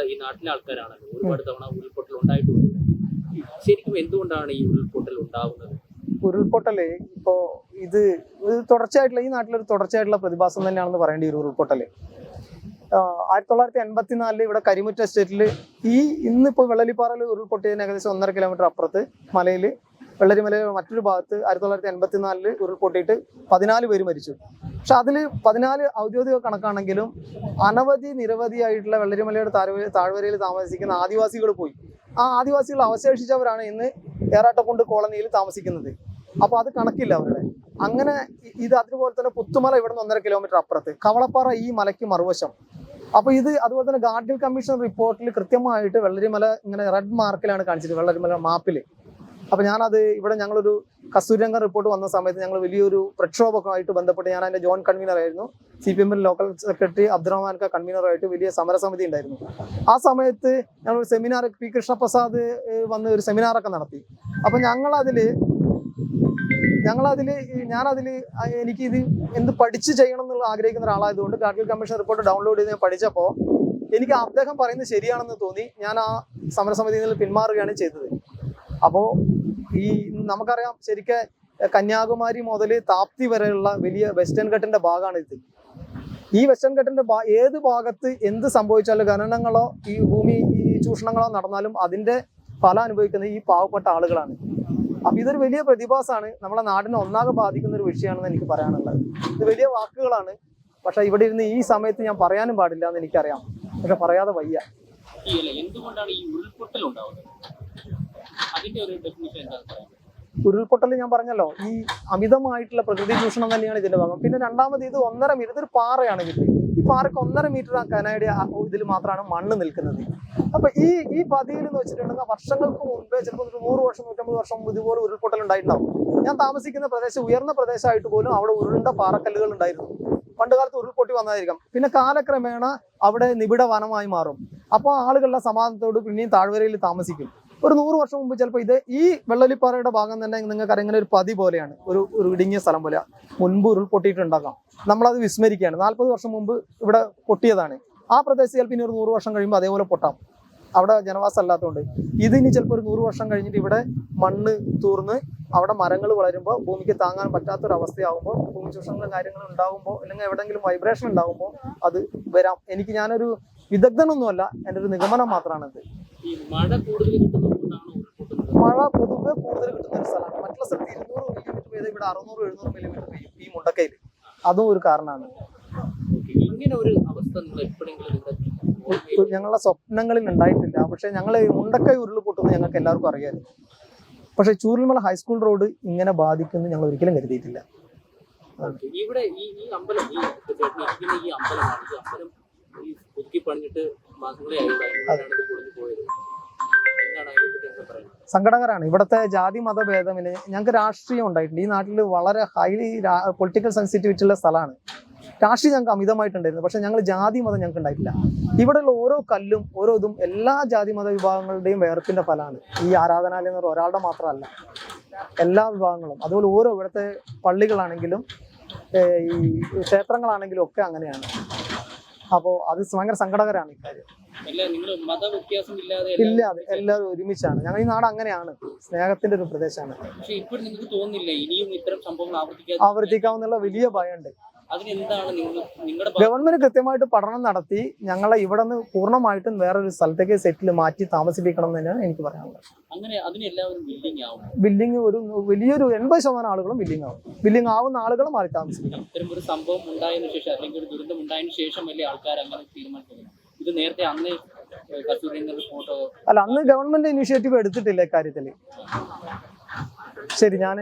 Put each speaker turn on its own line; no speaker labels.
ഇവിടെ ഈ നാട്ടിലെ ആൾക്കാരാണല്ലോ ഒരുപാട് തവണ ഉരുൾപൊട്ടൽ ഉണ്ടായിട്ടുണ്ട് ശരിക്കും എന്തുകൊണ്ടാണ് ഈ ഉരുൾപൊട്ടൽ ഉണ്ടാവുന്നത്?
ഉരുൾപൊട്ടൽ ഇപ്പോ ഇത് തുടർച്ചയായിട്ടുള്ള ഈ നാട്ടിലൊരു തുടർച്ചയായിട്ടുള്ള പ്രതിഭാസം തന്നെയാണെന്ന് പറയേണ്ടി ഒരു ഉരുൾപൊട്ടൽ. ആഹ് ആയിരത്തി തൊള്ളായിരത്തി എൺപത്തിനാലിൽ ഇവിടെ കരിമുറ്റ എസ്റ്റേറ്റിൽ ഈ ഇന്നിപ്പോൾ വെള്ളലിപ്പാറയിൽ ഉരുൾപൊട്ടിയതിന് ഏകദേശം ഒന്നര കിലോമീറ്റർ അപ്പുറത്ത് മലയിൽ വെള്ളരിമലയുടെ മറ്റൊരു ഭാഗത്ത് ആയിരത്തി തൊള്ളായിരത്തി എൺപത്തിനാലിൽ ഉരുൾപൊട്ടിയിട്ട് പതിനാല് പേര് മരിച്ചു. പക്ഷെ അതിൽ പതിനാല് ഔദ്യോഗിക കണക്കാണെങ്കിലും അനവധി നിരവധിയായിട്ടുള്ള വെള്ളരിമലയുടെ താഴ്വര താഴ്വരയിൽ താമസിക്കുന്ന ആദിവാസികൾ പോയി. ആ ആദിവാസികൾ അവശേഷിച്ചവരാണ് ഇന്ന് ഏറാട്ടക്കുണ്ട് കോളനിയിൽ താമസിക്കുന്നത്. അപ്പോൾ അത് കണക്കില്ല അവരുടെ. അങ്ങനെ ഇത് അതുപോലെ തന്നെ പുത്തുമല ഇവിടെ നിന്ന് ഒന്നര കിലോമീറ്റർ അപ്പുറത്ത്. കവളപ്പാറ ഈ മലയ്ക്ക് മറുവശം. അപ്പോൾ ഇത് അതുപോലെ തന്നെ ഗാർഡിൽ കമ്മീഷൻ റിപ്പോർട്ടിൽ കൃത്യമായിട്ട് വെള്ളരിമല ഇങ്ങനെ റെഡ് മാർക്കിലാണ് കാണിച്ചത്. വെള്ളരിമല മാപ്പിൽ. അപ്പൊ ഞാനത് ഇവിടെ ഞങ്ങളൊരു കസ്തൂരിരംഗം റിപ്പോർട്ട് വന്ന സമയത്ത് ഞങ്ങൾ വലിയൊരു പ്രക്ഷോഭമായിട്ട് ബന്ധപ്പെട്ട് ഞാൻ അതിന്റെ ജോയിന്റ് കൺവീനർ ആയിരുന്നു സി പി എമ്മിൽ ലോക്കൽ സെക്രട്ടറി അബ്ദുറഹ്മാൻ കൺവീനറായിട്ട് വലിയ സമരസമിതി ഉണ്ടായിരുന്നു. ആ സമയത്ത് ഞങ്ങൾ സെമിനാർ പി കൃഷ്ണപ്രസാദ് വന്ന് ഒരു സെമിനാറൊക്കെ നടത്തി. അപ്പൊ ഞങ്ങൾ അതിൽ ഞങ്ങളതിൽ ഞാനതിൽ എനിക്ക് ഇത് എന്ത് പഠിച്ച് ചെയ്യണം എന്നുള്ള ആഗ്രഹിക്കുന്ന ഒരാളായതുകൊണ്ട് ഗാഡ്ഗിൽ കമ്മീഷൻ റിപ്പോർട്ട് ഡൗൺലോഡ് ചെയ്ത് ഞാൻ പഠിച്ചപ്പോൾ എനിക്ക് അദ്ദേഹം പറയുന്നത് ശരിയാണെന്ന് തോന്നി. ഞാൻ ആ സമരസമിതിയിൽ നിന്ന് പിന്മാറുകയാണ് ചെയ്തത്. അപ്പോൾ ഈ നമുക്കറിയാം ശരിക്ക് കന്യാകുമാരി മുതൽ താപ്തി വരെയുള്ള വലിയ വെസ്റ്റേൺ ഘട്ടിന്റെ ഭാഗമാണ് ഇത്. ഈ വെസ്റ്റേൺ ഘട്ടിന്റെ ഏത് ഭാഗത്ത് എന്ത് സംഭവിച്ചാലും ഖനനങ്ങളോ ഈ ഭൂമി ഈ ചൂഷണങ്ങളോ നടന്നാലും അതിന്റെ ഫലം അനുഭവിക്കുന്നത് ഈ പാവപ്പെട്ട ആളുകളാണ്. അപ്പൊ ഇതൊരു വലിയ പ്രതിഭാസമാണ്. നമ്മളെ നാടിനെ ഒന്നാകെ ബാധിക്കുന്ന ഒരു വിഷയമാണെന്ന് എനിക്ക് പറയാനുള്ളത്. ഇത് വലിയ വാക്കുകളാണ്. പക്ഷെ ഇവിടെ ഇരുന്ന് ഈ സമയത്ത് ഞാൻ പറയാനും പാടില്ല എന്ന് എനിക്കറിയാം. പക്ഷെ പറയാതെ വയ്യ.
എന്തുകൊണ്ടാണ് ഈ ഉരുൾപൊട്ടൽ ഒരു ഡെഫിനിഷൻ
ഉരുൾപൊട്ടൽ ഞാൻ പറഞ്ഞല്ലോ ഈ അമിതമായിട്ടുള്ള പ്രകൃതി ചൂഷണം തന്നെയാണ് ഇതിന്റെ ഭാഗം. പിന്നെ രണ്ടാമത് ഇത് ഒന്നര മീറ്റർ ഇതൊരു പാറയാണ് ഇത്. ഈ പാറയ്ക്ക് ഒന്നര മീറ്റർ കനയുടെ ഇതിൽ മാത്രമാണ് മണ്ണ് നിൽക്കുന്നത്. അപ്പൊ ഈ ഈ പതിയിൽ എന്ന് വെച്ചിട്ടുണ്ടെങ്കിൽ വർഷങ്ങൾക്ക് മുമ്പേ ചിലപ്പോൾ ഒരു നൂറ് വർഷം നൂറ്റമ്പത് വർഷം മുമ്പ് ഇതുപോലെ ഉരുൾപൊട്ടൽ ഉണ്ടായിട്ടുണ്ടാവും. ഞാൻ താമസിക്കുന്ന പ്രദേശം ഉയർന്ന പ്രദേശമായിട്ട് പോലും അവിടെ ഉരുണ്ട പാറക്കല്ലുകൾ ഉണ്ടായിരുന്നു. പണ്ട് കാലത്ത് ഉരുൾപൊട്ടി വന്നതായിരിക്കാം. പിന്നെ കാലക്രമേണ അവിടെ നിബിഡ വനമായി മാറും. അപ്പോൾ ആളുകളുടെ സമാധാനത്തോട് പിന്നെയും താഴ്വരയിൽ താമസിക്കും. ഒരു നൂറ് വർഷം മുമ്പ് ചിലപ്പോൾ ഇത് ഈ വെള്ളലിപ്പാറയുടെ ഭാഗം തന്നെ നിങ്ങൾക്ക് ഇങ്ങനെ ഒരു പതി പോലെയാണ്. ഒരു ഒരു ഇടുങ്ങിയ സ്ഥലം പോലെ മുൻപ് ഉരുൾപൊട്ടിയിട്ടുണ്ടാകാം നമ്മളത് വിസ്മരിക്കുകയാണ്. നാൽപ്പത് വർഷം മുമ്പ് ഇവിടെ പൊട്ടിയതാണ്. ആ പ്രദേശത്ത് ചിലപ്പോൾ ഇനി ഒരു നൂറ് വർഷം കഴിയുമ്പോൾ അതേപോലെ പൊട്ടാം. അവിടെ ജനവാസം അല്ലാത്തതുകൊണ്ട് ഇതിനി ചിലപ്പോൾ ഒരു നൂറ് വർഷം കഴിഞ്ഞിട്ട് ഇവിടെ മണ്ണ് തൂർന്ന് അവിടെ മരങ്ങൾ വളരുമ്പോൾ ഭൂമിക്ക് താങ്ങാൻ പറ്റാത്തൊരവസ്ഥയാകുമ്പോൾ ഭൂമി ചൂഷണങ്ങളും കാര്യങ്ങളും ഉണ്ടാകുമ്പോൾ അല്ലെങ്കിൽ എവിടെയെങ്കിലും വൈബ്രേഷൻ ഉണ്ടാകുമ്പോൾ അത് വരാം. എനിക്ക് ഞാനൊരു വിദഗ്ധനൊന്നുമല്ല എന്റെ ഒരു നിഗമനം മാത്രമാണിത്
ഈ മഴ കൂടുതൽ ഉരുൾപൊട്ടുന്നത്
മഴ പൊതുവെ കൂടുതൽ കിട്ടുന്ന ഒരു സ്ഥലമാണ്. മറ്റുള്ള സ്ഥലത്ത് ഇരുന്നൂറ് മില്ലിമീറ്റർ പെയ്ത് ഇവിടെ അറുന്നൂറ് എഴുന്നൂറ് മില്ലിമീറ്റർ പെയ്യും ഈ മുണ്ടക്കയിൽ അതും ഒരു കാരണമാണ്.
ഇങ്ങനെ ഒരു അവസ്ഥ
ഞങ്ങളുടെ സ്വപ്നങ്ങളിൽ ഉണ്ടായിട്ടില്ല. പക്ഷെ ഞങ്ങൾ മുണ്ടക്കൈ ഉരുൾ പൊട്ടുന്നത് ഞങ്ങൾക്ക് എല്ലാവർക്കും അറിയാമായിരുന്നു. പക്ഷെ ചൂരൽമല ഹൈസ്കൂൾ റോഡ് ഇങ്ങനെ ബാധിക്കുന്നു ഞങ്ങൾ ഒരിക്കലും കരുതിയിട്ടില്ല.
ഇവിടെ ഈ ഈ അമ്പലം ഈ ചേട്ടൻ ഈ അമ്പലമാണ് ഈ അമ്പലം ഈ പുതുക്കി പണിഞ്ഞിട്ട് മാസങ്ങളെ ആയി
സങ്കടകരമാണ് ഇവിടുത്തെ ജാതി മത ഭേദമിന് ഞങ്ങൾക്ക് രാഷ്ട്രീയം ഉണ്ടായിട്ടുണ്ട്. ഈ നാട്ടിൽ വളരെ ഹൈലി പൊളിറ്റിക്കൽ സെൻസിറ്റിവിറ്റി ഉള്ള സ്ഥലമാണ്. രാഷ്ട്രീയം ഞങ്ങൾക്ക് അമിതമായിട്ടുണ്ടായിരുന്നു. പക്ഷെ ഞങ്ങൾ ജാതി മതം ഞങ്ങൾക്ക് ഉണ്ടായിട്ടില്ല. ഇവിടെയുള്ള ഓരോ കല്ലും ഓരോ ഇതും എല്ലാ ജാതി മത വിഭാഗങ്ങളുടെയും വേർപ്പിന്റെ ഫലമാണ്. ഈ ആരാധനാലയം എന്ന് ഒരാളുടെ മാത്രമല്ല. എല്ലാ വിഭാഗങ്ങളും. അതുപോലെ ഓരോ ഇവിടുത്തെ പള്ളികളാണെങ്കിലും ഈ ക്ഷേത്രങ്ങളാണെങ്കിലും ഒക്കെ അങ്ങനെയാണ്. അപ്പോൾ അത് ഭയങ്കര സങ്കടകരമാണ് ഇക്കാര്യം.
ഇല്ലാതെ
ഇല്ല അതെ എല്ലാവരും ഒരുമിച്ചാണ്. ഞങ്ങൾ ഈ നാട് അങ്ങനെയാണ്. സ്നേഹത്തിന്റെ ഒരു പ്രദേശമാണ്. ആവർത്തിക്കാവുന്ന വലിയ ഭയമുണ്ട്. ഗവൺമെന്റ് കൃത്യമായിട്ട് പഠനം നടത്തി ഞങ്ങളെ ഇവിടെ നിന്ന് പൂർണമായിട്ടും വേറൊരു സ്ഥലത്തേക്ക് സെറ്റിൽ മാറ്റി താമസിപ്പിക്കണം എന്ന് എനിക്ക് പറയാനുള്ളത്.
അങ്ങനെ ബിൽഡിംഗ് ആവും.
ഒരു വലിയൊരു എൺപത് ശതമാനം ആളുകളും ബില്ലിംഗ് ആവും. ബില്ലിംഗ് ആവുന്ന ആളുകൾ മാറി താമസിക്കണം
ഇത്തരം ഒരു സംഭവം ഉണ്ടായതിനു ശേഷം അല്ലെങ്കിൽ ഒരു ദുരന്തം ഉണ്ടായതിനു ശേഷം വലിയ ആൾക്കാർ അങ്ങനെ തീരുമാനിക്കുന്നത് നേരത്തെ അന്ന് ഫോട്ടോ
അല്ല അന്ന് ഗവൺമെന്റ് ഇനിഷ്യേറ്റീവ് എടുത്തിട്ടില്ല കാര്യത്തിൽ ശരി ഞാൻ